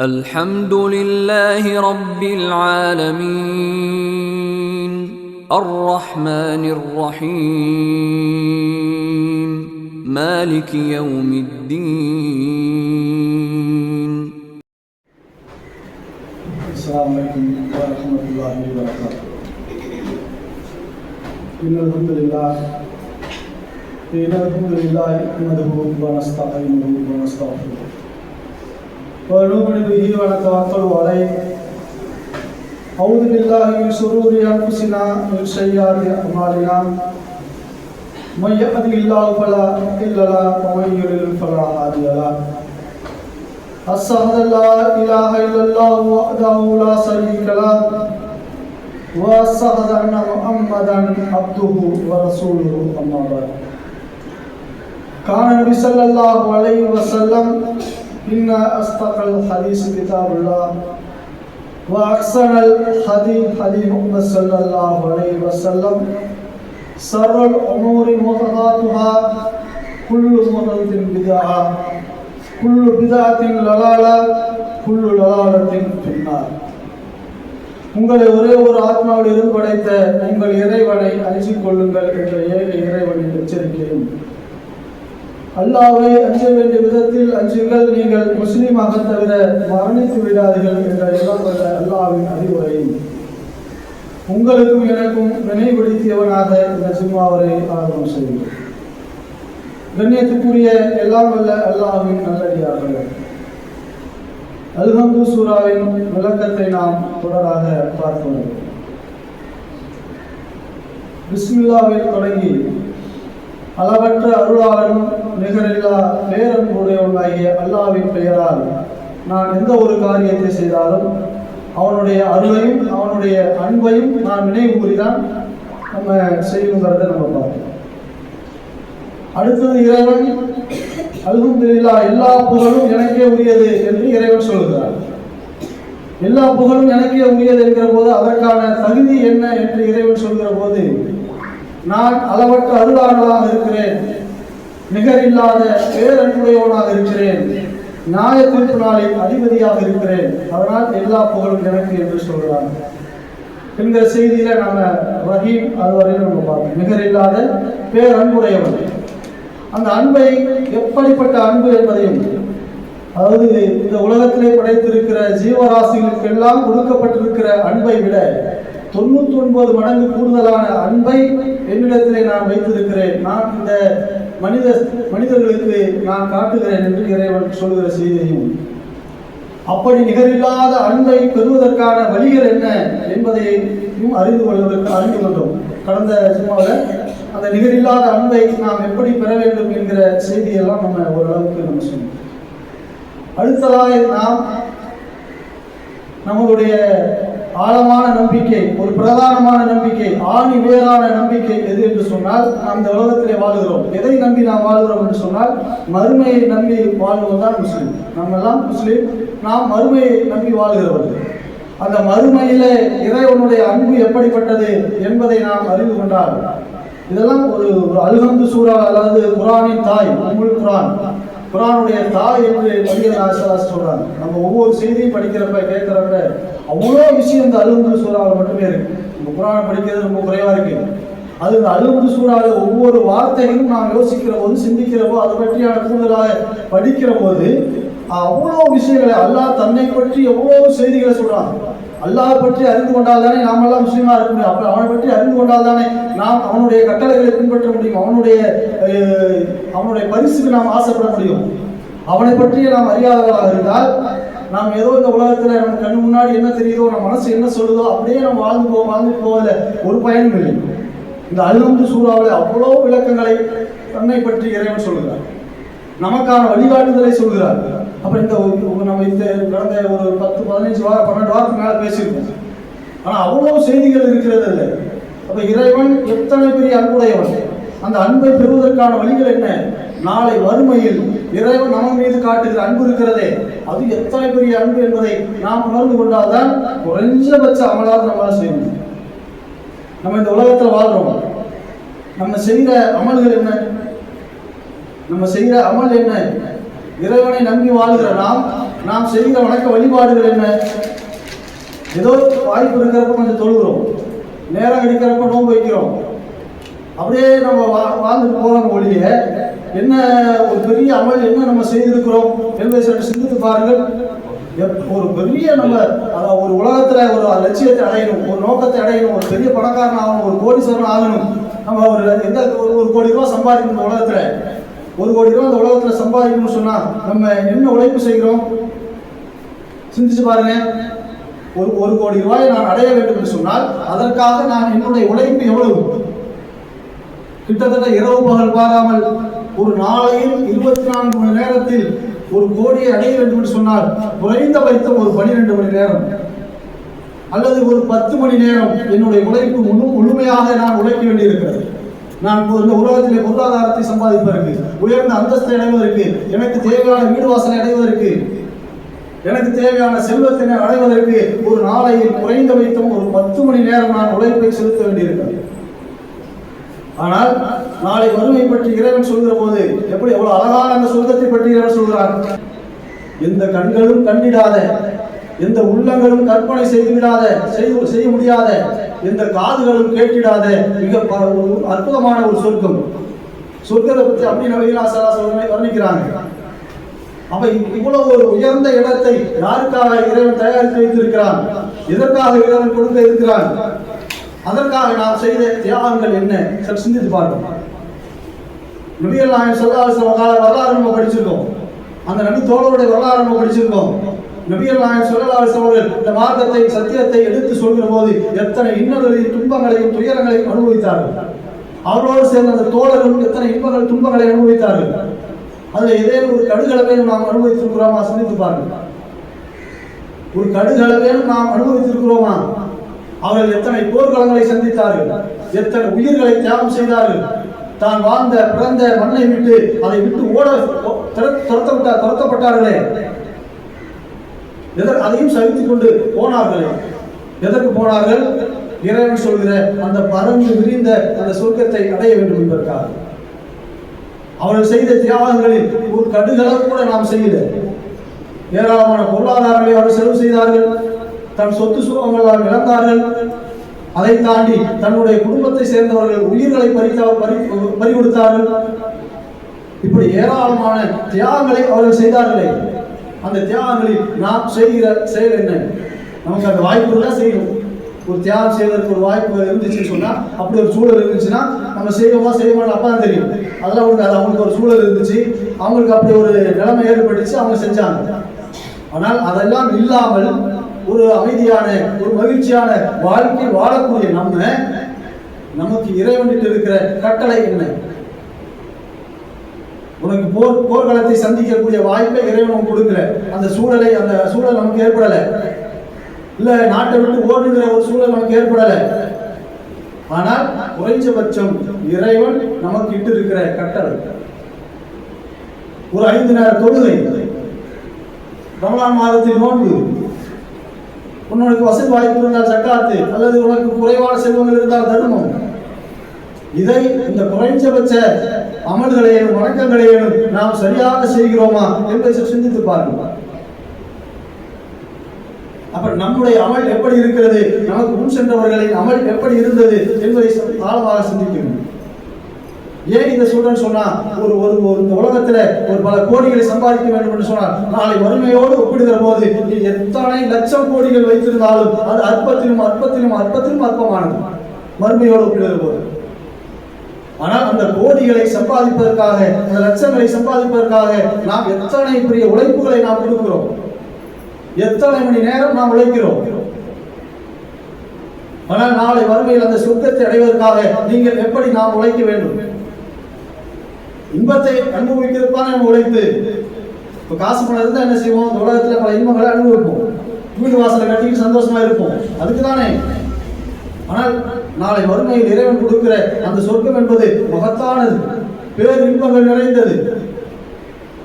الحمد لله رب العالمين. الرحمن الرحيم. مالك يوم الدين. السلام عليكم ورحمة الله وبركاته. إن الحمد لله إن الحمد لله نحمده ونستعينه ونستغفره. ونؤمن به ونتوكل عليه أعوذ بالله من شرور أنفسنا ومن سيئات أعمالنا من يهده الله فلا مضل له ومن يضلل فلا هادي له أشهد أن لا إله إلا الله وحده لا شريك له وأشهد أن محمدا عبده ورسوله أما بعد كان النبي صلى الله عليه وسلم إن أصدق الحديث كتاب الله وأحسن الحديث حديث محمد صلى الله عليه وسلم شر الأمور محدثاتها كل محدثة بدعة كل بدعة ضلالة كل ضلالة في النار உங்களை ஒரே ஒரு ஆத்மாவில் இருந்து படைத்த உங்கள் இறைவனை அஞ்சிக் கொள்ளுங்கள் என்ற ஏக இறைவனின் எச்சரிக்கையும் அல்லாவை அஞ்ச வேண்டிய விதத்தில் அஞ்சுங்கள் நீங்கள் முஸ்லீமாக தவிர மரணித்து விடாதீர்கள் என்ற இளம்பட்ட அல்லாவின் அறிவுரையும் உங்களுக்கும் எனக்கும் நினைவுபடுத்தியவனாக இந்த சிம்மாவரை ஆர்வம் செய்யும் கண்ணியத்துக்குரிய எல்லாம் வல்ல அல்லாஹ்வின் நல்லடியார்கள். அல்ஹந்து சூராவின் விளக்கத்தை நாம் தொடராக பார்த்து வருகிறோம் பிஸ்மில்லாவில் தொடங்கி அளவற்ற அருளாளனும் நிகரில்லா பேரன்புடையவனாகிய அல்லாவின் பெயரால் நான் எந்த ஒரு காரியத்தை செய்தாலும் அவனுடைய அருளையும் அவனுடைய அன்பையும் நான் நினைவு கூறிதான் நம்ம செய்யணுங்கிறத நம்ம பார்ப்போம். அடுத்தது இறைவன். அல்ஹம்துலில்லா எல்லா புகழும் எனக்கே உரியது என்று இறைவன் சொல்கிறார். எல்லா புகழும் எனக்கே உரியது என்கிற போது அதற்கான தகுதி என்ன என்று இறைவன் சொல்கிற போது நான் அளவற்ற அருளாளனாக இருக்கிறேன். நிகரில்லாத பேரன்புடையவனாக இருக்கிறேன். நியாய தீர்ப்பு நாளில் அதிபதியாக இருக்கிறேன். அதனால் எல்லா புகழும் எனக்கு என்று சொல்கிறார். இந்த செய்தியில நம்ம ரஹீம் அதுவரையும் நம்ம பார்க்கணும் நிகரில்லாத பேரன்புடையவன். அந்த அன்பை எப்படிப்பட்ட அன்பு என்பதையும் அதாவது இந்த உலகத்திலே படைத்திருக்கிற ஜீவராசிகளுக்கெல்லாம் கொடுக்கப்பட்டிருக்கிற அன்பை விட தொண்ணூத்தி ஒன்பது மடங்கு கூடுதலான அன்பை என்னிடத்திலே நான் வைத்திருக்கிறேன். நான் இந்த மனித மனிதர்களுக்கு நான் காட்டுகிறேன் என்று இறைவன் சொல்கிற செய்தியும். அப்படி நிகரில்லாத அன்பை பெறுவதற்கான வழிகள் என்ன என்பதையும் அறிந்து கொள்வதற்கு அறிந்து கொண்டோம். கடந்த சும்மாவில் அந்த நிகரில்லாத அன்பை நாம் எப்படி பெற வேண்டும் என்கிற செய்தியெல்லாம் நம்ம ஓரளவுக்கு நம்ம சொன்னோம். அடுத்ததாக நாம் நம்மளுடைய ஆழமான நம்பிக்கை ஒரு பிரதானமான நம்பிக்கை ஆணி வேறான நம்பிக்கை எது என்று சொன்னால் நாம் இந்த உலகத்திலே வாழ்கிறோம். எதை நம்பி நாம் வாழ்கிறோம் என்று சொன்னால் மறுமையை நம்பி வாழ்வதுதான் முஸ்லீம். நம்ம எல்லாம் முஸ்லீம் நாம் மறுமையை நம்பி வாழ்கிறவர்கள். அந்த மறுமையிலே இறைவனுடைய அன்பு எப்படிப்பட்டது என்பதை நாம் அறிந்து கொண்டால் இதெல்லாம் ஒரு ஒரு அல்ஹம்து சூறா அதாவது குரானின் தாய் அமுல் குரான். குரானுடைய தாய் என்று நபிகள் ஆசிராஸ் சொல்றாங்க. நம்ம ஒவ்வொரு செய்தியும் படிக்கிறப்ப கேட்கிறப்ப அவ்வளோ விஷயம் இந்த அல்ஹம்து சூறாவில் மட்டுமே இருக்கு. நம்ம குரானை படிக்கிறது ரொம்ப குறைவா இருக்கு. அது இந்த அல்ஹம்து சூறாவில் ஒவ்வொரு வார்த்தைகளும் நாம் யோசிக்கிற போது சிந்திக்கிற போது அதை பற்றியான கூடுதலாக படிக்கிற போது அவ்வளோ விஷயங்களை அல்லாஹ் தன்னை பற்றி எவ்வளோ செய்திகளை சொல்றான். அல்லாஹ் பற்றி அறிந்து கொண்டால் தானே நாமெல்லாம் முஸ்லீமாக இருக்க முடியும். அப்ப அவனை பற்றி அறிந்து கொண்டால் தானே நாம் அவனுடைய கட்டளைகளை பின்பற்ற முடியும். அவனுடைய அவனுடைய பரிசுக்கு நாம் ஆசைப்பட முடியும். அவனை பற்றியே நாம் அறியாதவர்களாக இருந்தால் நாம் ஏதோ இந்த உலகத்தில் நம்ம கண் முன்னாடி என்ன தெரியுதோ நம்ம மனசு என்ன சொல்லுதோ அப்படியே நம்ம வாழ்ந்து போக வாழ்ந்து போவதில் ஒரு பயனும் இல்லை. இந்த அழுந்து சூறாவில் அவ்வளோ விளக்கங்களை தன்னை பற்றி இறைவன் சொல்கிறார் நமக்கான வழிகாட்டுதலை சொல்கிறார். அப்ப இந்த நம்ம இந்த கடந்த ஒரு பத்து பதினஞ்சு வாரம் பன்னெண்டு வாரத்துக்கு மேல பேசியிருக்கோம். ஆனா அவ்வளவு செய்திகள் இருக்கிறது இல்லை. அப்ப இறைவன் எத்தனை பெரிய அன்புடையவன்? அந்த அன்பை பெறுவதற்கான வழிகள் என்ன? நாளை வறுமையில் இறைவன் நம்ம மீது காட்டுகிற அன்பு இருக்கிறதே. அது எத்தனை பெரிய அன்பு என்பதை நாம் உணர்ந்து கொண்டால்தான் குறைஞ்சபட்ச அமலாக நம்மளால் செய்ய முடியும். நம்ம இந்த உலகத்தில் வாழ்றோம். நம்ம செய்கிற அமல்கள் என்ன? நம்ம செய்கிற அமல் என்ன? இறைவனை நம்பி வாழ்கிற நாம் நாம் செய்கிற வணக்க வழிபாடுகள் என்ன? ஏதோ வாய்ப்பு இருக்கிறப்ப கொஞ்சம் தொழுகிறோம். நேரம் கிடைக்கிறப்ப நோன்பு வைக்கிறோம். அப்படியே நம்ம வா வாழ்ந்துட்டு போகிறோம் ஒழிய என்ன ஒரு பெரிய அமல் என்ன நம்ம செய்திருக்கிறோம் என்பதை சற்று சிந்தித்து பாருங்கள். எப்- ஒரு பெரிய நம்ம ஒரு உலகத்துல ஒரு லட்சியத்தை அடையணும் ஒரு நோக்கத்தை அடையணும் ஒரு பெரிய பணக்காரன் ஆகணும் ஒரு கோடீஸ்வரன் ஆகணும். நம்ம ஒரு எந்த ஒரு ஒரு கோடி ரூபா சம்பாதிக்கணும் உலகத்துல. ஒரு கோடி ரூபா இந்த உலகத்துல சம்பாதிக்கணும்னு சொன்னா நம்ம என்ன உழைப்பு செய்கிறோம்? சிந்திச்சு பாருங்க. ஒரு ஒரு கோடி ரூபாயை நான் அடைய வேண்டும் என்று சொன்னால் அதற்காக நான் என்னுடைய உழைப்பு எவ்வளவு? கிட்டத்தட்ட இரவு பகல் பாராமல் ஒரு நாளையில் இருபத்தி நான்கு மணி நேரத்தில் ஒரு கோடியை அடைய வேண்டும் என்று சொன்னால் குறைந்தபட்சம் ஒரு பனிரெண்டு மணி நேரம். அல்லது ஒரு பத்து மணி நேரம் என்னுடைய உழைப்பு முழு முழுமையாக நான் உழைக்க வேண்டியிருக்கிறது. நான் இப்போ இந்த உலகத்திலே பொருளாதாரத்தை சம்பாதிப்பதற்கு உயர்ந்த அந்தஸ்தை அடைவதற்கு எனக்கு தேவையான வீடு வாசலை அடைவதற்கு எனக்கு தேவையான செல்வத்தினை அடைவதற்கு ஒரு நாளையில் குறைந்தபட்சம் ஒரு பத்து மணி நேரம் நான் உழைப்பை செலுத்த வேண்டியிருக்கிறேன் ஆனால் நாளை வறுமை பற்றி இறைவன் சொல்கிற போது எப்படி எவ்வளவு அழகான அந்த சொர்க்கத்தை பற்றி இறைவன் சொல்கிறான்? எந்த கண்களும் கண்டிடாத எந்த உள்ளங்களும் கற்பனை செய்து விடாத செய்து செய்ய முடியாத எந்த காதுகளும் கேட்டிடாத மிக ஒரு அற்புதமான ஒரு சொர்க்கம். சொர்க்கத்தை பற்றி அப்படி நவீனாசராசனை வர்ணிக்கிறாங்க. அப்ப இவ்வளவு ஒரு உயர்ந்த இடத்தை யாருக்காக இறைவன் தயாரித்து வைத்திருக்கிறான்? எதற்காக இறைவன் கொடுக்க இருக்கிறான்? அதற்காக நாம் செய்த தியாகங்கள் என்ன? சற்று சிந்தித்து பார்ப்போம். நபிகள் நாயகம் சொல்லாசம் வரலாறு நம்ம படிச்சிருக்கோம். அந்த நபி தோழருடைய வரலாறு நம்ம படிச்சிருக்கோம். நபியர் நாயகம் சொல்லலாசம் அவர்கள் இந்த மார்க்கத்தை சத்தியத்தை எடுத்து சொல்கிற போது எத்தனை இன்னல்களையும் துன்பங்களையும் துயரங்களையும் அனுபவித்தார்கள். அவரோடு சேர்ந்த அந்த தோழர்களும் எத்தனை இன்பங்கள் துன்பங்களை அனுபவித்தார்கள். அதில் ஏதேனும் ஒரு கடுகளவையும் நாம் அனுபவித்திருக்கிறோமா? சிந்தித்து பாருங்கள். ஒரு கடுகளவே நாம் அனுபவித்திருக்கிறோமா? அவர்கள் எத்தனை போர்க்களங்களை சந்தித்தார்கள். எத்தனை உயிர்களை தியாகம் செய்தார்கள். தான் வாழ்ந்த பிறந்த மண்ணை விட்டு அதை விட்டு ஓட துர- துரத்தப்பட்ட துரத்தப்பட்டார்களே. எதற்கு அதையும் சகித்துக் கொண்டு போனார்களே? எதற்கு போனார்கள்? இறைவன் சொல்கிற அந்த பறந்து விரிந்த அந்த சொர்க்கத்தை அடைய வேண்டும் என்பதற்காக. அவர்கள் செய்த தியாகங்களில் ஒரு கடுகளவு கூட நாம் செய்யல. ஏராளமான பொருளாதாரங்களை அவர் செலவு செய்தார்கள். தன் சொத்து சுகங்கள் அவர் இழந்தார்கள். அதை தாண்டி தன்னுடைய குடும்பத்தை சேர்ந்தவர்கள் உயிர்களை பறித்த பறி பறி கொடுத்தார்கள் இப்படி ஏராளமான தியாகங்களை அவர்கள் செய்தார்களே. அந்த தியாகங்களில் நாம் செய்கிற செயல் என்ன? நமக்கு அந்த வாய்ப்பு செய்யணும். ஒரு தியாகம் செய்வதற்கு ஒரு வாய்ப்பு இருந்துச்சுன்னு சொன்னா அப்படி ஒரு சூழல் இருந்துச்சுன்னா நம்ம செய்வோமா செய்வோமா அப்பதான் தெரியும். அதெல்லாம் ஒன்று அது அவங்களுக்கு ஒரு சூழல் இருந்துச்சு. அவங்களுக்கு அப்படி ஒரு நிலைமை ஏற்பட்டுச்சு அவங்க செஞ்சாங்க. ஆனால் அதெல்லாம் இல்லாமல் ஒரு அமைதியான ஒரு மகிழ்ச்சியான வாழ்க்கை வாழக்கூடிய நம்ம நமக்கு இறைவனிட்டு இருக்கிற கட்டளை என்ன? உனக்கு போர் போர்க்களத்தை சந்திக்கக்கூடிய வாய்ப்பை இறைவன் உனக்கு கொடுக்கல. அந்த சூழலை அந்த சூழல் நமக்கு ஏற்படல. இல்ல நாட்டை விட்டு ஓடுகிற ஒரு சூழல் நமக்கு ஏற்படல. ஆனால் குறைஞ்சபட்சம் இறைவன் நமக்கு இட்டு இருக்கிற கட்டளை. ஒரு ஐந்து நேர தொழுகை. ரமலான் மாதத்தில் நோன்பு. உனக்கு வசதி வாய்ப்பு இருந்தால் சக்காத்து. அல்லது உனக்கு குறைவான செல்வங்கள் இருந்தால் தருமம். இதை இந்த குறைஞ்சபட்ச அமல்களையும் வணக்கங்களையும் நாம் சரியாக செய்கிறோமா என்பதை சிந்தித்து பாருங்கள். அப்ப நம்முடைய அமல் எப்படி இருக்கிறது? நமக்கு முன் சென்றவர்களின் அமல் எப்படி இருந்தது என்பதை ஆழமாக சிந்திக்கணும் ஏன் இதை சொல்றேன்னு சொன்னா ஒரு ஒரு ஒரு இந்த உலகத்துல ஒரு பல கோடிகளை சம்பாதிக்க வேண்டும் என்று சொன்னால் நாளை வறுமையோடு ஒப்பிடுகிற போது நீ எத்தனை லட்சம் கோடிகள் வைத்திருந்தாலும் அது அற்பத்திலும் அற்பத்திலும் அற்பத்திலும் அற்பமானது. வறுமையோடு ஒப்பிடுகிற போது. ஆனால் அந்த கோடிகளை சம்பாதிப்பதற்காக அந்த லட்சங்களை சம்பாதிப்பதற்காக நாம் எத்தனை பெரிய உழைப்புகளை நாம் கொடுக்கிறோம்? எத்தனை மணி நேரம் நாம் உழைக்கிறோம்? ஆனால் நாளை வறுமையில் அந்த சொர்க்கத்தை அடைவதற்காக நீங்கள் எப்படி நாம் உழைக்க வேண்டும்? இன்பத்தை அனுபவிக்கிறதுக்கான நம்ம உழைப்பு இப்போ காசு பணம் இருந்தால் என்ன செய்வோம்? இந்த உலகத்தில் பல இன்பங்களை அனுபவிப்போம். வீடு வாசலை கட்டிட்டு சந்தோஷமா இருப்போம். அதுக்கு தானே ஆனால் நாளை வறுமையில் இறைவன் கொடுக்கிற அந்த சொர்க்கம் என்பது மகத்தானது. பேர் இன்பங்கள் நிறைந்தது.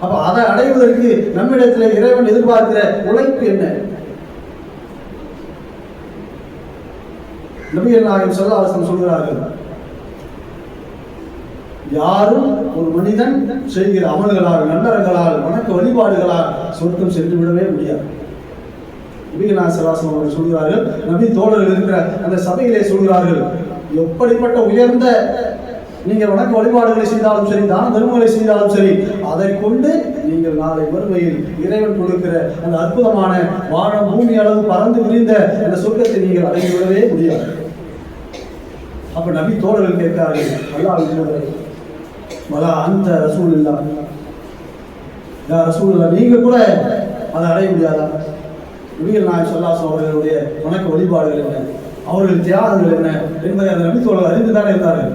அப்ப அதை அடைவதற்கு நம்மிடத்தில் இறைவன் எதிர்பார்க்கிற உழைப்பு என்ன? நபிகள் நாயகம் சொல்லவாசம் சொல்கிறார்கள் யாரும் ஒரு மனிதன் செய்கிற அமல்களால் நல்லறங்களால் வணக்க வழிபாடுகளால் சொர்க்கம் சென்று விடவே முடியாது. நபிகளார் சலாசம் அவர்கள் சொல்கிறார்கள் நபி தோழர்கள் இருக்கிற அந்த சபையிலே சொல்கிறார்கள் எப்படிப்பட்ட உயர்ந்த நீங்கள் வணக்க வழிபாடுகளை செய்தாலும் சரி தான தர்மங்களை செய்தாலும் சரி அதை கொண்டு நீங்கள் நாளை வறுமையில் இறைவன் கொடுக்கிற அந்த அற்புதமான வானம் பூமி அளவு பறந்து விரிந்த அந்த சொர்க்கத்தை நீங்கள் அடைந்துவிடவே முடியாது. அப்ப நபி தோழர்கள் கேட்கிறார்கள் அல்லாஹ் தூதரே, அந்த ரசூல் இல்லா ரசூல் நீங்க கூட அதை அடைய முடியாதா? நபிகள் நாயகம் சொல்லாஸ் அவர்களுடைய வணக்க வழிபாடுகள் என்ன? அவர்கள் தியாகங்கள் என்ன? என்பதை அந்த நபி தோழர்கள் இருந்தார்கள்.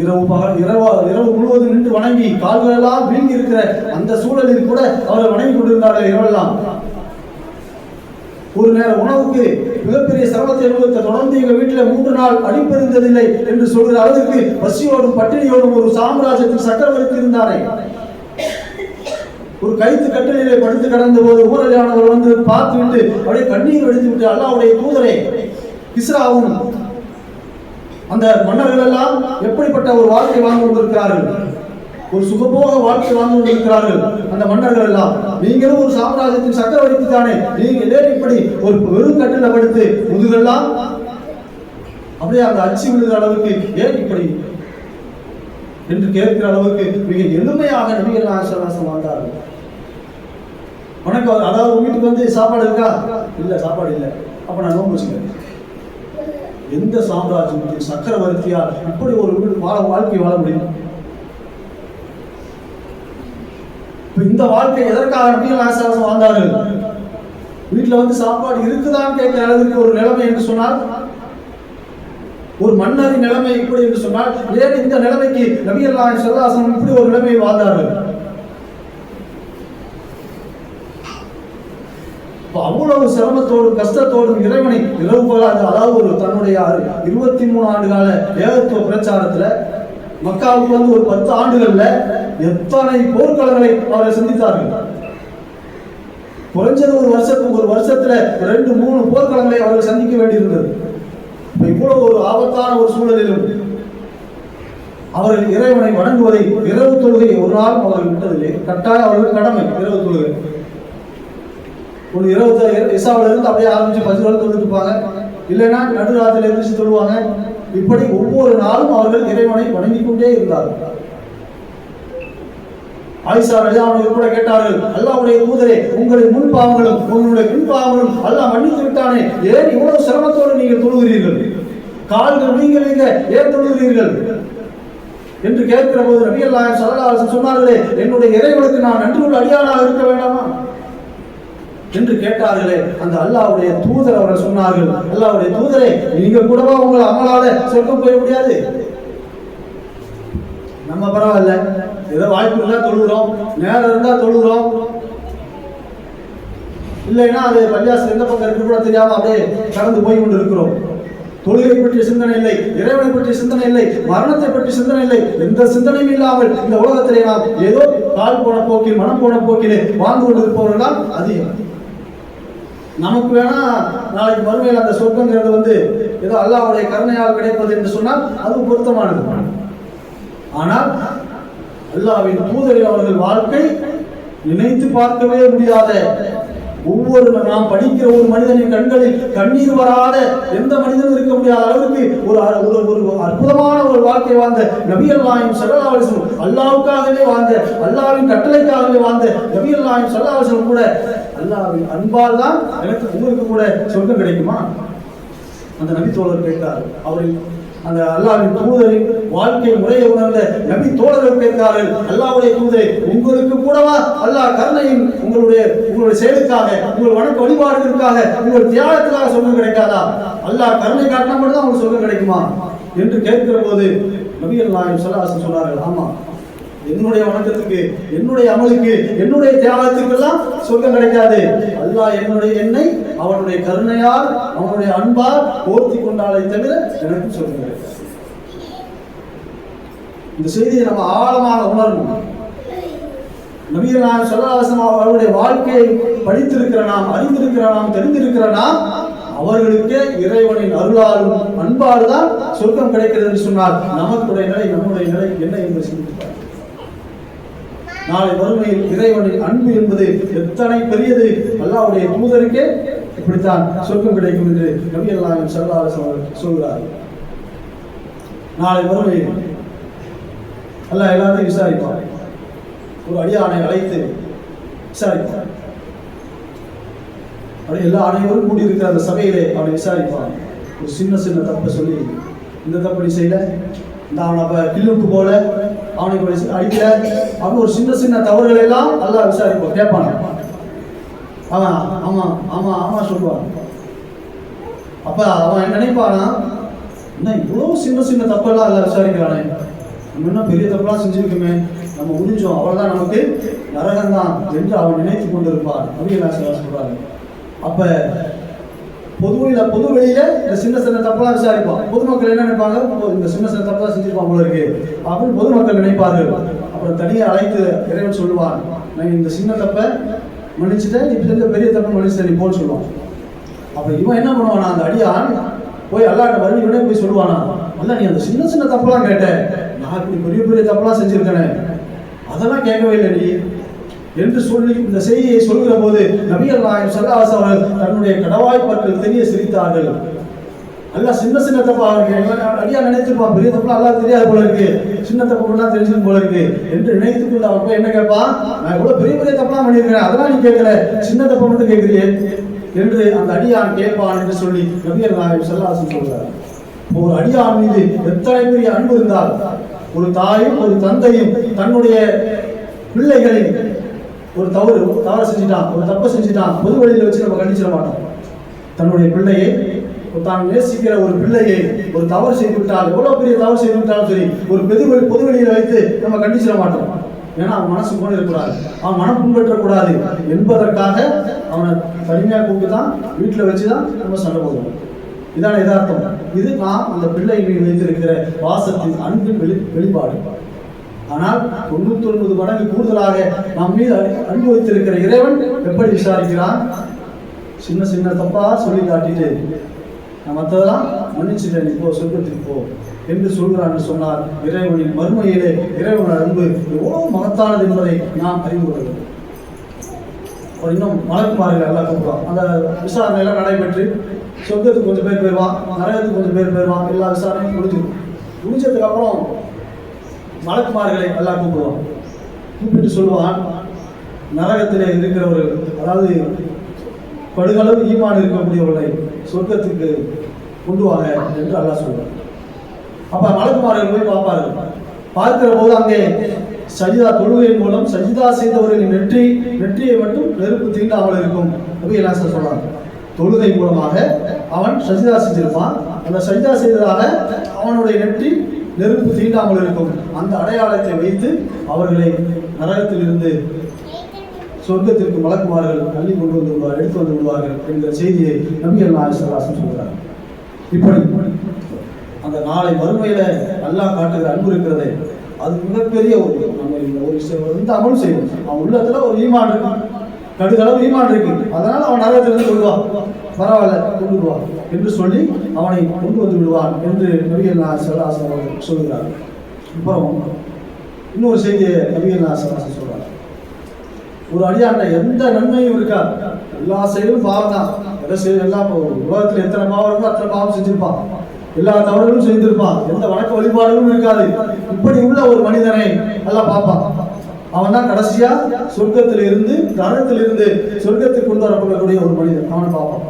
இரவு பகல் இரவா இரவு முழுவதும் நின்று வணங்கி கால்கள் எல்லாம் வீங்கி இருக்கிற அந்த சூழலில் கூட அவர்கள் வணங்கி கொண்டிருந்தார்கள் இரவெல்லாம். ஒரு நேர உணவுக்கு மிகப்பெரிய சிரமத்தை அனுபவித்த தொடர்ந்து எங்க வீட்டுல மூன்று நாள் அடிப்பறிந்ததில்லை என்று சொல்கிற அளவிற்கு பசியோடும் பட்டினியோடும் ஒரு சாம்ராஜ்யத்தில் சக்கரவர்த்தி இருந்தாரே ஒரு கைத்து கட்டளையிலே படுத்து கடந்த போது ஊரலியானவர் வந்து பார்த்து விட்டு அப்படியே கண்ணீர் வடித்து விட்டு அல்லாவுடைய தூதரே இஸ்ராவும் அந்த மன்னர்கள் எல்லாம் எப்படிப்பட்ட ஒரு வாழ்க்கை வாழ்ந்து கொண்டிருக்கிறார்கள்? ஒரு சுகபோக வாழ்க்கை வாழ்ந்து கொண்டிருக்கிறார்கள் அந்த மன்னர்கள் எல்லாம் நீங்களும் ஒரு சாம்ராஜ்யத்தின் சக்கரவர்த்தி தானே நீங்கள் ஏன் இப்படி ஒரு வெறும் கட்டில படுத்து முதுகெல்லாம் அப்படியே அந்த அச்சு விழுகிற அளவுக்கு ஏன் இப்படி? என்று கேட்கிற அளவுக்கு மிக எளிமையாக நபிகள் ஆசிரவாசம் வாழ்ந்தார்கள் வணக்கம். அதாவது வீட்டுக்கு வந்து சாப்பாடு இருக்கா? இல்லை சாப்பாடு இல்லை. அப்போ நான் நோம்பு வச்சுக்கிறேன். எந்த சாம்ராஜ்யத்தின் சக்கரவர்த்தியா இப்படி ஒரு வீடு வாழ வாழ்க்கை வாழ முடியும்? இந்த வாழ்க்கை எதற்காக நபிகள் ஆசிரவாசம் வீட்டில் வந்து சாப்பாடு இருக்குதான்னு கேட்கிற அளவுக்கு ஒரு நிலைமை என்று சொன்னால் ஒரு மன்னரின் நிலைமை இப்படி என்று சொன்னால் ஏன் இந்த நிலைமைக்கு நபிகள் அல்லா செல்லாசனம் இப்படி ஒரு நிலைமையை வாழ்ந்தார்கள் அப்ப அவ்வளவு சிரமத்தோடும் கஷ்டத்தோடும் இறைவனை இரவு பகலாக அதாவது ஒரு தன்னுடைய இருபத்தி மூணு ஆண்டு கால ஏகத்துவ பிரச்சாரத்துல மக்காவுக்கு வந்து ஒரு பத்து ஆண்டுகள்ல எத்தனை போர்க்களங்களை அவரை சந்தித்தார்கள்? குறைஞ்சது ஒரு வருஷத்துக்கு ஒரு வருஷத்துல ரெண்டு மூணு போர்க்களங்களை அவர்கள் சந்திக்க வேண்டியிருந்தது. இவ்வளவு ஒரு ஆபத்தான ஒரு சூழலிலும் அவர்கள் இறைவனை வணங்குவதை இரவு தொழுகை ஒரு நாள் அவர்கள் விட்டதில்லை. கட்டாயம் அவர்கள் கடமை இரவு தொழுகை. ஒரு இருபத்தி இசாவில இருந்து அப்படியே ஆரம்பிச்சு பத்து நாள் தொழுதுப்பாங்க இல்லைன்னா நடுராத்திரில எழுந்திரிச்சு தொழுவாங்க. இப்படி ஒவ்வொரு நாளும் அவர்கள் இறைவனை வணங்கிக் கொண்டே இருந்தார்கள். ஆயிஷா ரலியல்லாஹு கூட கேட்டார்கள் அல்லாவுடைய தூதரே உங்களுடைய முன் பாவங்களும் உங்களுடைய பின் பாவங்களும் அல்லாஹ் மன்னித்து விட்டானே. ஏன் இவ்வளவு சிரமத்தோடு நீங்கள் தொழுகிறீர்கள்? கால்கள் நீங்கள் நீங்க ஏன் தொழுகிறீர்கள்? என்று கேட்கிற போது ரவி அல்லாஹ் சல்லா சொன்னார்களே என்னுடைய இறைவனுக்கு நான் நன்றி உள்ள அடியானாக இருக்க வேண்டாமா? என்று கேட்டார்களே அந்த அல்லாஹ்வுடைய தூதர் அவர்கள் சொன்னார்கள் அல்லாவுடைய தூதரே நீங்க கூடவா உங்களை அமலால சொர்க்கம் போய் முடியாது? நம்ம பரவாயில்ல ஏதோ வாய்ப்பு இருந்தா தொழுகிறோம் நேரம் இருந்தா தொழுகிறோம். இல்லைன்னா அது பள்ளியாசல் எந்த பக்கம் இருக்கு கூட தெரியாம அப்படியே கடந்து போய் கொண்டு இருக்கிறோம் தொழுகை பற்றிய சிந்தனை இல்லை இறைவனை பற்றிய சிந்தனை இல்லை மரணத்தை பற்றி சிந்தனை இல்லை எந்த சிந்தனையும் இல்லாமல் இந்த உலகத்திலே நாம் ஏதோ கால் போன போக்கில் மனம் போன போக்கிலே வாழ்ந்து கொண்டு இருப்பவர்கள் தான் அதிகம். நமக்கு வேணா நாளைக்கு மறுமையில் அந்த சொர்க்கங்கிறது வந்து ஏதோ அல்லாவுடைய கருணையால் கிடைப்பது என்று சொன்னால் அது பொருத்தமானது. ஆனால் அல்லாஹ்வின் தூதரில் அவர்கள் வாழ்க்கை நினைத்து பார்க்கவே முடியாத ஒவ்வொரு நாம் படிக்கிற ஒரு மனிதனின் கண்களில் கண்ணீர் வராத எந்த மனிதனும் இருக்க முடியாத அளவுக்கு ஒரு அ- ஒரு ஒரு அற்புதமான ஒரு வாழ்க்கை வாழ்ந்த நபியல் நாயும் சல்லாஹம் அல்லாவுக்காகவே வாழ்ந்த அல்லாவின் கட்டளைக்காகவே வாழ்ந்த நபியல் நாயும் சல்லாஹம் கூட அல்லாவின் அன்பால் தான் எனக்கு உங்களுக்கு கூட சொர்க்கம் கிடைக்குமா? அந்த நபி தோழர் கேட்டார் அவரின் அந்த அல்லாவின் தூதரின் வாழ்க்கை முறையை உணர்ந்த நபி தோழர்கள் கேட்கிறார்கள். அல்லாவுடைய தூதரை உங்களுக்கு கூடவா? அல்லாஹ் கருணையின் உங்களுடைய உங்களுடைய செயலுக்காக உங்கள் வணக்க வழிபாடுகளுக்காக உங்கள் தியாகத்துக்காக சொர்க்கம் கிடைக்காதா? அல்லாஹ் கருணை காட்டினா மட்டும் தான் உங்களுக்கு சொர்க்கம் கிடைக்குமா? என்று கேட்கிற போது நபிகள் நாயம் சொல்லாசன் சொன்னார்கள் ஆமா என்னுடைய வணக்கத்துக்கு என்னுடைய அமலுக்கு என்னுடைய தியாகத்துக்கெல்லாம் சொர்க்கம் கிடைக்காது. அல்லாஹ் என்னுடைய என்னை அவனுடைய கருணையால் அவனுடைய அன்பால் போர்த்தி கொண்டாலே தவிர எனக்கு சொர்க்கம் கிடைக்காது. இந்த செய்தியை நம்ம ஆழமாக உணரணும். நவீன நாயகம் ஸல்லல்லாஹு அவருடைய வாழ்க்கையை படித்திருக்கிற நாம் அறிந்திருக்கிற நாம் தெரிந்திருக்கிற நாம் அவர்களுக்கே இறைவனின் அருளாலும் அன்பால் தான் சொர்க்கம் கிடைக்கிறது என்று சொன்னால் நமக்குடைய நிலை நம்முடைய நிலை என்ன என்று சிந்திப்பார் நாளை மறுமையில் இறைவனின் அன்பு என்பது எத்தனை பெரியது? அல்லாவுடைய தூதருக்கே இப்படித்தான் சொர்க்கம் கிடைக்கும் என்று நபி அல்லாஹின் சல்லாஸ் சொல்கிறார் நாளை மறுமையில் அல்ல எல்லாத்தையும் விசாரிப்பான். ஒரு அடியானை அழைத்து விசாரிப்பார் அப்படி எல்லா அனைவரும் கூடியிருக்கிற அந்த சபையிலே அவனை விசாரிப்பான். ஒரு சின்ன சின்ன தப்பை சொல்லி இந்த தப்பு நீ செய்யல. இந்த அவனை அப்போ கில்லுக்கு போல அவனுக்கு இப்படி அடிக்கல அப்படி ஒரு சின்ன சின்ன தவறுகள் எல்லாம் நல்லா விசாரிப்போம். கேட்பான் அவன் ஆமா ஆமா ஆமா சொல்லுவான் அப்ப அவன் என்ன நினைப்பானா என்ன இவ்வளவு சின்ன சின்ன தப்பெல்லாம் எல்லாம் விசாரிக்கிறானே. நம்ம என்ன பெரிய தப்பெல்லாம் செஞ்சிருக்கோமே. நம்ம முடிஞ்சோம். அவ்வளோதான் நமக்கு நரகம்தான் என்று அவன் நினைத்து கொண்டிருப்பான். அப்படின்னு சொல்றாங்க. அப்ப பொதுவில் பொது வெளியில இந்த சின்ன சின்ன தப்பெல்லாம் விசாரிப்பான். பொதுமக்கள் என்ன நினைப்பாங்க? இந்த சின்ன சின்ன தப்பெல்லாம் செஞ்சிருப்பான் போல இருக்கு. அப்படின்னு பொதுமக்கள் நினைப்பார்கள் அப்புறம் தனியாக அழைத்து இறைவன் சொல்லுவான் நான் இந்த சின்ன தப்பை மன்னிச்சுட்டேன் இப்படி இருந்த பெரிய தப்பை மன்னிச்சு நீ போன்னு சொல்லுவான். அப்போ இவன் என்ன பண்ணுவானா? அந்த அடியான் போய் அல்லாட்ட வரும் இவனே போய் சொல்லுவானா அல்ல நீ அந்த சின்ன சின்ன தப்பெல்லாம் கேட்ட. நான் இப்படி பெரிய பெரிய தப்பெல்லாம் செஞ்சுருக்கேனே. அதெல்லாம் கேட்கவே இல்லை நீ. என்று சொல்லி இந்த செய்தியை சொல்கிற போது நபிகள் நாயகம் சல்லாஸ் அவர்கள் தன்னுடைய கடவாய் பற்கள் தெரிய சிரித்தார்கள். நல்லா சின்ன சின்ன தப்பா இருக்கு. அடியா நினைச்சிருப்பான் பெரிய தப்புலாம் எல்லாம் தெரியாது போல இருக்கு. சின்ன தப்பு மட்டும் தெரிஞ்சது போல இருக்கு என்று நினைத்து கொண்டு அவன் போய் என்ன கேட்பான் நான் இவ்வளவு பெரிய பெரிய தப்பெல்லாம் பண்ணியிருக்கிறேன். அதெல்லாம் நீ கேட்கல. சின்ன தப்பை மட்டும் கேட்கிறியே என்று அந்த அடியான் கேட்பான் என்று சொல்லி நபியர் நாயகம் சல்லாசன் சொல்றார். ஒரு அடியான் மீது எத்தனை பெரிய அன்பு இருந்தால் ஒரு தாயும் ஒரு தந்தையும் தன்னுடைய பிள்ளைகளின் ஒரு தவறு தவறு செஞ்சுட்டான் ஒரு தப்பு செஞ்சுட்டான் பொது வழியில் வச்சு நம்ம கண்டிச்சிட மாட்டோம். தன்னுடைய பிள்ளையை தான் நேசிக்கிற ஒரு பிள்ளையை ஒரு தவறு செய்து விட்டால் எவ்வளவு பெரிய தவறு செய்து விட்டாலும் சரி ஒரு பொது பொது வழியில் வைத்து நம்ம கண்டிச்சிட மாட்டோம். ஏன்னா அவன் மனசு போன இருக்கக்கூடாது. அவன் மனம் பின்பற்றக்கூடாது என்பதற்காக அவனை தனிமையாக கூப்பிட்டு தான் வீட்டில் வச்சு தான் நம்ம சண்டை போடுவோம். இதான எதார்த்தம் இது நான் அந்த பிள்ளை வைத்திருக்கிற வாசத்தின் அன்பின் வெளி வெளிப்பாடு. ஆனால் தொண்ணூத்தி ஒன்பது மடங்கு கூடுதலாக நம் மீது அனுபவித்திருக்கிற இறைவன் எப்படி விசாரிக்கிறான்? சின்ன சின்ன தப்பா சொல்லி காட்டிட்டு நான் மற்றதெல்லாம் மன்னிச்சுட்டேன் இப்போ போ சொர்க்கத்துக்கு போ என்று சொல்கிறான் என்று சொன்னார் இறைவனின் மறுமையிலே இறைவனின் அன்பு எவ்வளவு மகத்தானது என்பதை நாம் அறிந்து கொள்ள வேண்டும். இன்னும் மலக்குமார்கள் எல்லாம் கூப்பிடுவான். அந்த விசாரணை எல்லாம் நடைபெற்று சொர்க்கத்துக்கு கொஞ்சம் பேர் போயிடுவான் நரகத்துக்கு கொஞ்சம் பேர் போயிடுவான். எல்லா விசாரணையும் முடிஞ்சிடும். முடிஞ்சதுக்கு அப்புறம் மலக்குமார்களை நல்லா கூப்பிடுவான் கூப்பிட்டு சொல்லுவான் நரகத்தில் இருக்கிறவர்கள் அதாவது படுகளவு ஈமான் இருக்கக்கூடியவர்களை சொர்க்கத்துக்கு கொண்டு வாங்க என்று அல்லாஹ் சொல்வார் அப்ப மலக்குமார்கள் போய் பார்ப்பார்கள். பார்க்கிற போது அங்கே சஜிதா தொழுகையின் மூலம் சஜிதா செய்தவர்களின் நெற்றி நெற்றியை மட்டும் நெருப்பு தீண்டாமல் இருக்கும் அப்படி எல்லாம் சொல்றாங்க. தொழுகை மூலமாக அவன் சஜிதா செஞ்சிருப்பான். அந்த சஜிதா செய்ததாக அவனுடைய நெற்றி நெருப்பு தீண்டாமல் இருக்கும். அந்த அடையாளத்தை வைத்து அவர்களை நரகத்திலிருந்து சொர்க்கத்திற்கு மலக்குவார்கள் தள்ளி கொண்டு வந்து விடுவார் எடுத்து வந்து விடுவார்கள் என்கிற செய்தியை நபிகள் நாயசராசன் சொல்கிறார் இப்படி அந்த நாளை மறுமையில அல்லாஹ் காட்டுகிற அன்பு இருக்கிறதே அது மிகப்பெரிய ஒரு நம்ம இந்த ஒரு விஷயம் வந்து அமல் செய்வோம். அவன் உள்ளத்துல ஒரு ஈமான் இருக்கான் கடுகளவு ஈமான் இருக்கு. அதனால அவன் நரகத்திலிருந்து விடுவான். பரவாயில்ல கொண்டு விடுவான் என்று சொல்லி அவனை கொண்டு வந்து விடுவான் என்று நபிகள் நாயசராசன் அவர்கள் சொல்கிறார் அப்புறம் இன்னொரு செய்தியை நபிகள் நாயசராசன் சொல்றார் ஒரு அடியாண்ட எந்த நன்மையும் இருக்கா எல்லா செயலும் பாவம் தான் எதை செய்ய எல்லாம் இப்போ எத்தனை பாவம் இருக்கோ அத்தனை பாவம் செஞ்சிருப்பான். எல்லா தவறுகளும் செய்திருப்பான். எந்த வணக்க வழிபாடுகளும் இருக்காது. இப்படி உள்ள ஒரு மனிதனை எல்லாம் பார்ப்பான். அவன் தான் கடைசியா சொர்க்கத்தில் இருந்து நரகத்தில் இருந்து சொர்க்கத்துக்கு கொண்டு வரப்படக்கூடிய ஒரு மனிதன். அவனை பார்ப்பான்.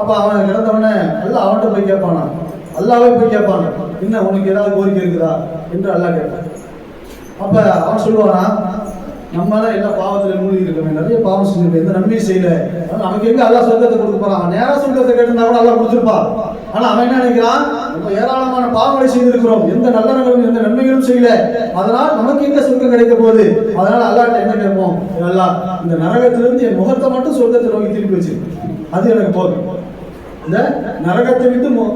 அப்போ அவன் கிடந்தவனே எல்லாம் அவன்கிட்ட போய் கேட்பானா? அல்லாவே போய் கேட்பான்? என்ன உனக்கு ஏதாவது கோரிக்கை இருக்குதா? என்று அல்லாஹ் கேட்பான். அப்போ அவன் சொல்லுவானா நம்ம தான் எல்லா பாவத்தில் மூழ்கி இருக்கோமே நிறைய பாவம் செஞ்சு எந்த நன்மையும் செய்யல. நமக்கு எங்க அல்லா சொர்க்கத்தை கொடுக்க போறான்? அவன் நேரா சொர்க்கத்தை கேட்டிருந்தா கூட அல்லா கொடுத்துருப்பா. ஆனா அவன் என்ன நினைக்கிறான்? நம்ம ஏராளமான பாவங்களை செய்திருக்கிறோம். எந்த நல்ல எந்த நன்மைகளும் செய்யல. அதனால் நமக்கு எங்க சொர்க்கம் கிடைக்க போகுது? அதனால அல்லாட்ட என்ன கேட்போம்? அல்லா இந்த நரகத்திலிருந்து என் முகத்தை மட்டும் சொர்க்கத்தை நோக்கி திருப்பி வச்சு அது எனக்கு போதும். இந்த நரகத்தை விட்டு மு-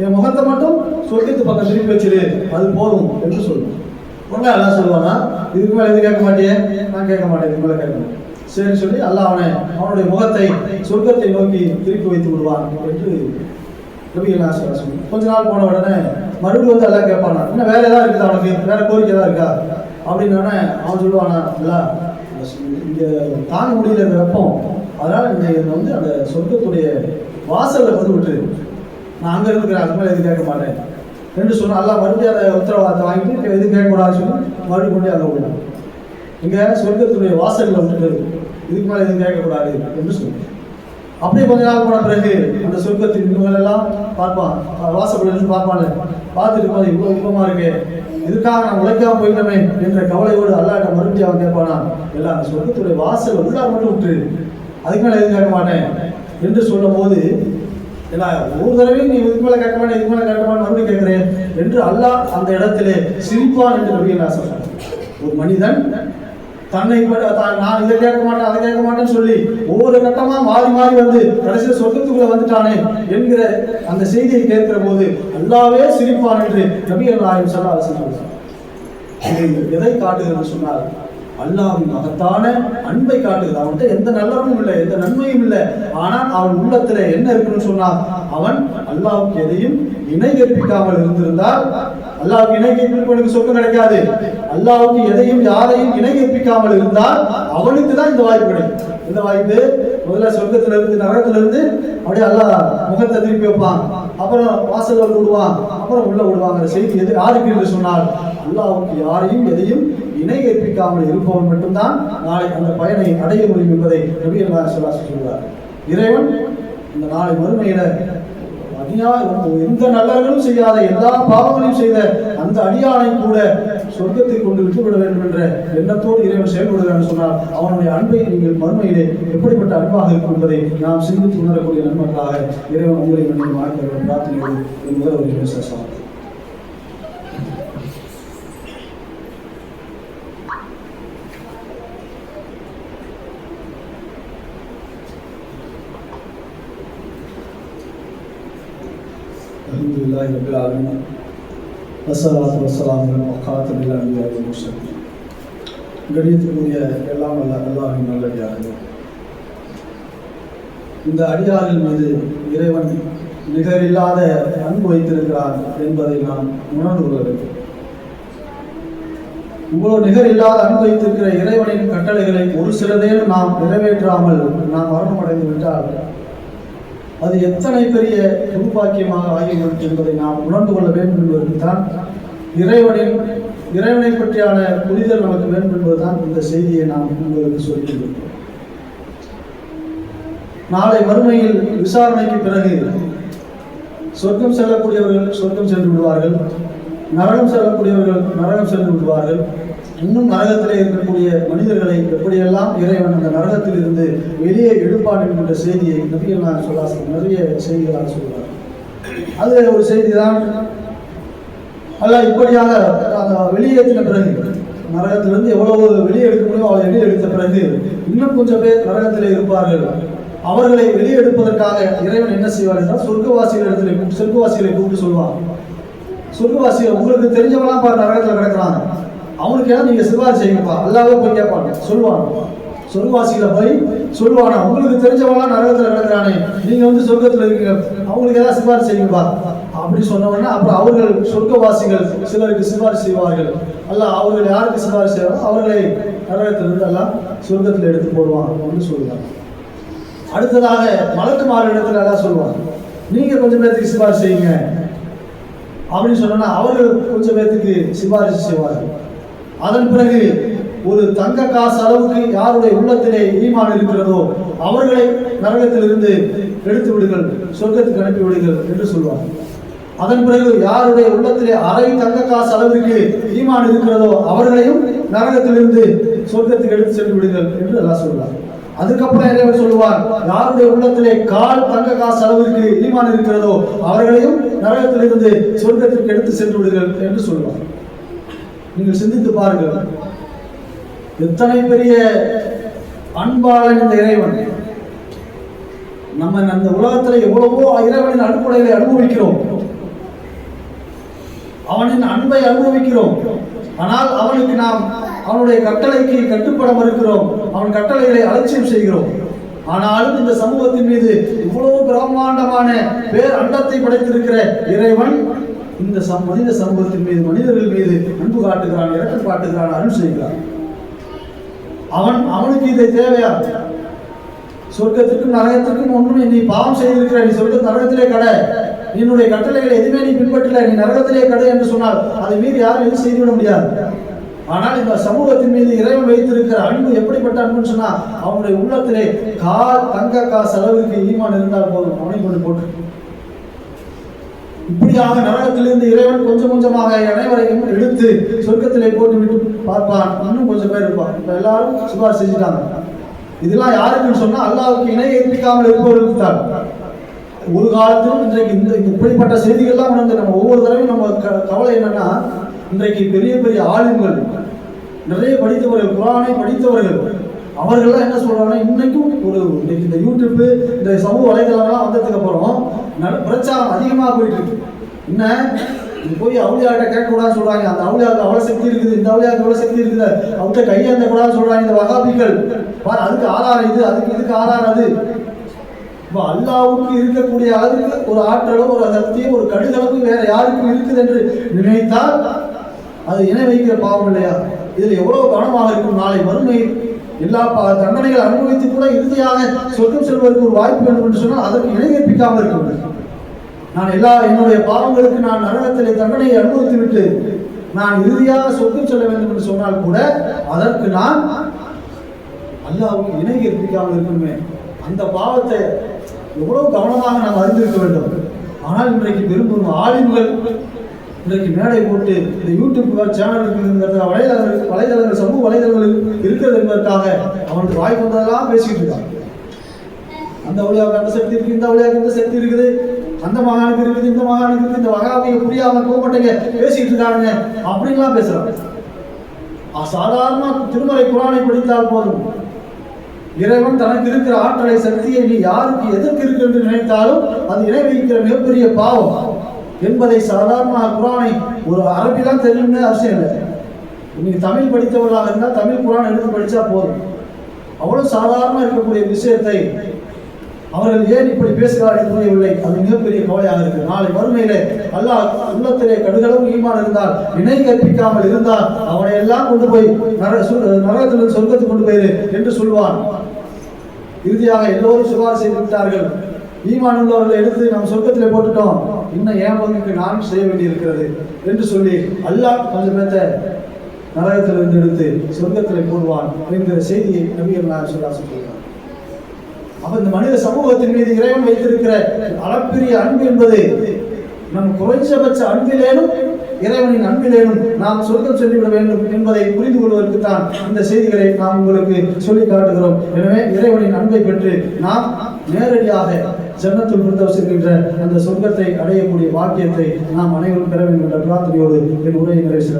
என் முகத்தை மட்டும் சொர்க்கத்து பக்கம் திருப்பி வச்சிரு. அது போதும் என்று சொல்லுவோம் உடனே எல்லாம் சொல்லுவானா? இதுக்கு மேலே எது கேட்க மாட்டேன் நான் கேட்க மாட்டேன் இதுக்கு மேலே கேட்க மாட்டேன். சரி சொல்லி அல்லாஹ் அவனை அவனுடைய முகத்தை சொர்க்கத்தை நோக்கி திருப்பி வைத்து விடுவான் என்று நபிகள் நாசர் சொல்லி கொஞ்ச நாள் போன உடனே மறுபடியும் வந்து எல்லாம் கேட்பானா? இன்னும் வேற ஏதாவது இருக்குதா அவனுக்கு வேற கோரிக்கை ஏதாவது இருக்கா? அப்படின்னு அவன் சொல்லுவானா இல்லை இங்கே தாங்க முடியல இந்த வெப்பம். அதனால் இந்த இதை வந்து அந்த சொர்க்கத்துடைய வாசல்ல வந்து விட்டுரு நான் அங்க இருக்கிறேன் அது மேலே எதுவும் கேட்க மாட்டேன். ரெண்டு சொன்னால் அல்லாஹ் மறுபடியும் அதை உத்தரவாதத்தை வாங்கிட்டு எதுவும் கேட்கக்கூடாதுன்னு சொல்லி மறுபடியும் கொண்டு அங்கே விடலாம் இங்க சொர்க்கத்துடைய வாசல்ல விட்டுட்டு இதுக்கு மேலே எதுவும் கேட்கக்கூடாது என்று சொல்லி. அப்படியே கொஞ்ச நாள் போன பிறகு அந்த சொர்க்கத்தின் இவங்க எல்லாம் பார்ப்பான் வாசப்படி பார்ப்பான். பார்த்துட்டு போது இவ்வளோ இன்பமா இருக்கு. இதுக்காக நான் உழைக்காம போயிட்டோமே என்ற கவலையோடு அல்லாட்ட மறுபடியும் அவன் கேட்பானா எல்லாம் அந்த சொர்க்கத்துடைய வாசல் உள்ளார் மட்டும் விட்டுரு அதுக்கு மேலே எதுவும் கேட்க மாட்டேன். என்று சொல்லும் போது ஏன்னா ஒரு தடவை நீ இதுக்கு மேலே கேட்க மாட்டேன் இதுக்கு மேலே கேட்க வேண்டாம் மறுபடியும் கேட்கிறேன் என்று அல்லாஹ் அந்த இடத்துல சிரிப்பான் என்று நபிகள் நான் சொல்கிறேன் ஒரு மனிதன் தன்னை நான் இதை கேட்க மாட்டேன் அதை கேட்க மாட்டேன்னு சொல்லி ஒவ்வொரு கட்டமா மாறி மாறி வந்து கடைசியில் சொர்க்கத்துக்குள்ள வந்துட்டானே என்கிற அந்த செய்தியை கேட்கிற போது அல்லாவே சிரிப்பான் என்று நபிகள் நாயம் சொல்ல சொல்றார் எதை காட்டுகிறது சொன்னார் அல்லாவின் மகத்தான அன்பை காட்டுகிறது. அவன்கிட்ட எந்த நல்லவும் இல்லை எந்த நன்மையும் இல்லை. ஆனால் அவன் உள்ளத்துல என்ன இருக்குன்னு சொன்னால் அவன் அல்லாவுக்கு எதையும் இணை கற்பிக்காமல் இருந்திருந்தால் அல்லாவுக்கு இணை கற்பிப்பவனுக்கு சொர்க்கம் கிடைக்காது. அல்லாவுக்கு எதையும் யாரையும் இணை கற்பிக்காமல் இருந்தால் அவனுக்கு தான் இந்த வாய்ப்பு கிடைக்கும். இந்த வாய்ப்பு முதல்ல சொர்க்கத்துல இருந்து நரகத்துல இருந்து அப்படியே அல்லாஹ் முகத்தை திருப்பி வைப்பான். அப்புறம் வாசல்ல வந்து விடுவான். அப்புறம் உள்ள விடுவாங்க செய்தி எது? யாருக்கு என்று சொன்னால் அல்லாவுக்கு யாரையும் எதையும் இணை ஏற்பிக்காமல் இருப்பவன் மட்டும்தான் நாளை அந்த பயனை அடைய முடியும் என்பதை ரவி நாயகம் சொல்லுவார் இறைவன் இந்த நாளை மறுமையில அடியா எந்த நல்லவர்களும் செய்யாத எல்லா பாவங்களையும் செய்த அந்த அடியானை கூட சொர்க்கத்தை கொண்டு விட்டுவிட வேண்டும் என்ற எண்ணத்தோடு இறைவன் செயல்படுகிறான் சொன்னால் அவனுடைய அன்பை நீங்கள் மறுமையிலே எப்படிப்பட்ட அன்பாக இருக்கும் என்பதை நாம் சிந்தித்து உணரக்கூடிய நண்பர்களாக இறைவன் உங்களை நீங்கள் வாழ்க்கை பிரார்த்தனை என்பது ஒரு விசேஷம் الحمد لله رب العالمين والصلاة والسلام على خاتم الأنبياء والمرسلين கணியத்திற்குரிய எல்லாம் அல்ல அல்லாஹின் நல்லடியார்கள் இந்த அடியாரின் மீது இறைவன் நிகரில்லாத அன்பு வைத்திருக்கிறான் என்பதை நாம் உணர்ந்து கொள்ள வேண்டும் இவ்வளவு நிகரில்லாத அன்பு வைத்திருக்கிற இறைவனின் கட்டளைகளை ஒரு சிலதேனும் நாம் நிறைவேற்றாமல் நாம் மரணம் அடைந்து விட்டால் அது எத்தனை பெரிய துர்பாக்கியமாக ஆகிவிடும் என்பதை நாம் உணர்ந்து கொள்ள வேண்டும் என்பதற்குத்தான் இறைவனின் இறைவனை பற்றியான புரிதல் நமக்கு வேண்டும் என்பதுதான் இந்த செய்தியை நாம் உங்களுக்கு சொல்லியிருக்கிறோம். நாளை மறுமையில் விசாரணைக்கு பிறகு சொர்க்கம் செல்லக்கூடியவர்கள் சொர்க்கம் சென்று விடுவார்கள் நரகம் செல்லக்கூடியவர்கள் நரகம் சென்று விடுவார்கள். இன்னும் நரகத்திலே இருக்கக்கூடிய மனிதர்களை எப்படியெல்லாம் இறைவன் அந்த நரகத்தில் இருந்து வெளியே எடுப்பான் என்கின்ற செய்தியை நிறைய நான் சொல்ல நிறைய செய்திகளாக சொல்கிறார் அது ஒரு செய்தி தான் அல்ல இப்படியாக அந்த வெளியேற்றின பிறகு நரகத்திலிருந்து எவ்வளவு வெளியே எடுக்க முடியுமோ அவளை வெளியே எடுத்த பிறகு இன்னும் கொஞ்சம் பேர் நரகத்திலே இருப்பார்கள். அவர்களை வெளியே எடுப்பதற்காக இறைவன் என்ன செய்வார் என்றால் சொர்க்கவாசிகள் இடத்துல சொர்க்கவாசிகளை கூப்பிட்டு சொல்லுவான் சொர்க்கவாசிகள் உங்களுக்கு தெரிஞ்சவங்களாம் பாரு நரகத்தில் கிடக்கிறாங்க. அவனுக்கு ஏதாவது நீங்கள் சிபாரிசு செய்யுங்கப்பா. அல்லாவே போய் கேட்பாங்க. சொல்லுவாங்க. சொர்க்கவாசிகளை போய் சொல்லுவானா உங்களுக்கு தெரிஞ்சவங்களாம் நரகத்தில் நடக்கிறானே நீங்கள் வந்து சொர்க்கத்தில் இருக்கீங்க அவங்களுக்கு ஏதாவது சிபாரிசு செய்யுங்கப்பா. அப்படி சொன்னவொடனே அப்புறம் அவர்கள் சொர்க்கவாசிகள் சிலருக்கு சிபாரிசு செய்வார்கள். அல்ல அவர்கள் யாருக்கு சிபாரிசு செய்வாரோ அவர்களை நரகத்திலிருந்து எல்லாம் சொர்க்கத்தில் எடுத்து போடுவான் அப்படின்னு சொல்லுவாங்க. அடுத்ததாக மலக்குமார் இடத்துல எல்லாம் சொல்லுவாங்க. நீங்கள் கொஞ்சம் பேர்த்துக்கு சிபாரிசு செய்யுங்க. அப்படின்னு சொன்னோன்னா அவர்கள் கொஞ்சம் பேர்த்துக்கு சிபாரிசு செய்வார்கள். அதன் பிறகு ஒரு தங்க காசு அளவுக்கு யாருடைய உள்ளத்திலே ஈமான் இருக்கிறதோ அவர்களை நரகத்திலிருந்து எடுத்து விடுங்கள் சொர்க்கத்துக்கு அனுப்பி விடுங்கள் என்று சொல்வார் அதன் பிறகு யாருடைய உள்ளத்திலே அரை தங்க காசு அளவிற்கு ஈமான் இருக்கிறதோ அவர்களையும் நரகத்திலிருந்து சொர்க்கத்துக்கு எடுத்து சென்று விடுங்கள் என்று எல்லாம் சொல்வார் அதுக்கப்புறம் இறைவன் சொல்லுவார்? யாருடைய உள்ளத்திலே கால் தங்க காசு அளவிற்கு ஈமான் இருக்கிறதோ அவர்களையும் நரகத்திலிருந்து சொர்க்கத்திற்கு எடுத்து சென்று விடுங்கள் என்று சொல்லுவார் நீங்கள் சிந்தித்து பாருங்கள். எத்தனை பெரிய அன்பாளன் இந்த இறைவன். நம்ம அந்த உலகத்துல எவ்வளவோ இறைவனின் அனுப்புடைகளை அனுபவிக்கிறோம். அவனின் அன்பை அனுபவிக்கிறோம். ஆனால் அவனுக்கு நாம் அவனுடைய கட்டளைக்கு கட்டுப்பட மறுக்கிறோம் அவன் கட்டளைகளை அலட்சியம் செய்கிறோம். ஆனாலும் இந்த சமூகத்தின் மீது இவ்வளவு பிரம்மாண்டமான பேர் அண்டத்தை படைத்திருக்கிற இறைவன் இந்த சம் மனித சமூகத்தின் மீது மனிதர்கள் மீது அன்பு காட்டுகிறான் இரக்கம் காட்டுகிறான் அருள் செய்கிறான். அவன் அவனுக்கு இதை தேவையா? சொர்க்கத்திற்கும் நரகத்திற்கும் ஒன்றும் நீ பாவம் செய்திருக்கிற நீ சொர்க்க நரகத்திலே கடை. என்னுடைய கட்டளைகளை எதுவுமே நீ பின்பற்றல நீ நரகத்திலே கடை என்று சொன்னால் அதை மீறி யாரும் எதுவும் செய்துவிட முடியாது. ஆனால் இந்த சமூகத்தின் மீது இறைவன் வைத்திருக்கிற அன்பு எப்படிப்பட்ட அன்புன்னு சொன்னா அவனுடைய உள்ளத்திலே கா தங்க காசு அளவுக்கு ஈமான் இருந்தால் போதும். அவனை கொண்டு போட்டு. இப்படியாக நரகத்திலிருந்து இறைவன் கொஞ்சம் கொஞ்சமாக அனைவரையும் எடுத்து சொர்க்கத்திலே போட்டு விட்டு பார்ப்பான். இன்னும் கொஞ்சம் பேர் இருப்பான் இப்ப எல்லாரும் சிபாரிசு செஞ்சுட்டாங்க. இதெல்லாம் யாருக்குன்னு சொன்னா அல்லாவுக்கு இணை ஏற்பிக்காமல் இருப்பவர்களுக்கு தான். ஒரு காலத்திலும் இன்றைக்கு இந்த இப்படிப்பட்ட செய்திகள்லாம் உணர்ந்து நம்ம ஒவ்வொரு தடவையும் நம்ம க- கவலை என்னன்னா இன்றைக்கு பெரிய பெரிய ஆளுங்கள் நிறைய படித்தவர்கள் குரானை படித்தவர்கள் அவர்கள்லாம் என்ன சொல்கிறாங்கன்னா இன்றைக்கும் ஒரு இன்னைக்கு இந்த யூடியூப்பு இந்த சமூக வலைதளங்கள்லாம் வந்ததுக்கு அப்புறம் நட- பிரச்சாரம் அதிகமாக போயிட்டு இருக்கு. என்ன? போய் அவளியார்கிட்ட கேட்கக்கூடாதுன்னு சொல்கிறாங்க அந்த அவுளியாவுக்கு அவ்வளோ சக்தி இருக்குது இந்த அவுளியாவுக்கு அவ்வளோ சக்தி இருக்குது. அவர்கிட்ட கையாந்த கூடாதுன்னு சொல்கிறாங்க இந்த வகாபிகள். பாரு அதுக்கு ஆதாரம் இது அதுக்கு இதுக்கு ஆதாரம் அது. இப்போ அல்லாவுக்கு இருக்கக்கூடிய அளவுக்கு ஒரு ஆற்றலும் ஒரு சக்தியும் ஒரு கடுகளவு வேற யாருக்கும் இருக்குது என்று நினைத்தால் அது இணை வைக்கிற பாவம் இல்லையா? இதில் எவ்வளவு கவனமாக இருக்கும் நாளை மறுமை எல்லா ப- தண்டனைகள் அனுபவித்து கூட இறுதியாக சொர்க்கம் செல்வதற்கு ஒரு வாய்ப்பு வேண்டும் என்று சொன்னால் அதற்கு இணையேற்பிக்காமல் இருக்க நான் எல்லா என்னுடைய பாவங்களுக்கு நான் நரகத்திலே தண்டனையை அனுபவித்து விட்டு நான் இறுதியாக சொர்க்கம் செல்ல வேண்டும் என்று சொன்னால் கூட அதற்கு நான் அல்லாவுக்கு இணையர்பிக்காமல் இருக்கணுமே. அந்த பாவத்தை எவ்வளவு கவனமாக நாம் அறிந்திருக்க வேண்டும். ஆனால் இன்றைக்கு பெரும் ஆளுங்கள் இன்றைக்கு மேடை போட்டு இந்த யூடியூப் சேனல் இருக்கிறது வலைதளங்கள் வலைதளங்கள் சமூக வலைதளங்கள் இருக்கிறது என்பதற்காக அவனுக்கு வாய் கொண்டதெல்லாம் பேசிக்கிட்டு இருக்கான் அந்த வழியாக அந்த சக்தி இருக்கு இந்த வழியாக இந்த சக்தி இருக்குது அந்த மகானுக்கு இருக்குது இந்த மகானுக்கு இருக்குது இந்த வகாபிய புரியாம போக பேசிக்கிட்டு இருக்கானுங்க இருக்காங்க அப்படின்லாம் பேசுறாங்க. அ- திருமலை குரானை படித்தால் போதும். இறைவன் தனக்கு இருக்கிற ஆற்றலை சக்தியை நீ யாருக்கு எதற்கு இருக்கு என்று நினைத்தாலும் அது இணை வைக்கிற மிகப்பெரிய பாவம். என்பதை சாதாரணமாக குரானை ஒரு அரபிலாம் தெரியும்னு அவசியம் இல்லை. நீங்க தமிழ் படித்தவர்களாக இருந்தால் தமிழ் குரான் எழுதி படித்தா போதும். அவ்வளோ சாதாரணமாக இருக்கக்கூடிய விஷயத்தை அவர்கள் ஏன் இப்படி பேசுகிறார்கள் புரியவில்லை அது மிகப்பெரிய கவலையாக இருக்கு. நாளை வறுமையிலே அல்லாஹ் உள்ளத்திலே கடுகளவு ஈமான் இருந்தால் இணை கற்பிக்காமல் இருந்தால் அவனை எல்லாம் கொண்டு போய் நர நரகத்திலிருந்து சொர்க்கத்துக்கு கொண்டு போயிரு என்று சொல்வான். இறுதியாக எல்லோரும் சுகார் செய்து விட்டார்கள். ஈமான் உள்ளவர்களை எடுத்து நம்ம சொர்க்கத்திலே போட்டுட்டோம். இன்னும் ஏன் பங்குக்கு நான் செய்ய வேண்டியிருக்கிறது என்று சொல்லி அல்லாஹ் கொஞ்சம் பேர்த்த நரகத்திலிருந்து எடுத்து சொர்க்கத்திலே போடுவான் என்கிற செய்தியை நபிகள் நான் சொல்லா சொல்கிறார் அப்ப இந்த மனித சமூகத்தின் மீது இறைவன் வைத்திருக்கிற அளப்பிரிய அன்பு என்பது நம் குறைஞ்சபட்ச அன்பிலேனும் இறைவனின் அன்பிலேனும் நாம் சொர்க்கம் சென்றுவிட வேண்டும் என்பதை புரிந்து கொள்வதற்கு தான் இந்த செய்திகளை நாம் உங்களுக்கு சொல்லி காட்டுகிறோம். எனவே இறைவனின் அன்பை பெற்று நாம் நேரடியாக ஜன்னத்துல் பிரதோஸ் என்கின்ற அந்த சொர்க்கத்தை அடையக்கூடிய வாக்கியத்தை நாம் அனைவரும் பெற வேண்டும் என்ற பிரார்த்தனையோடு என் உரையை நிறைவேற்றி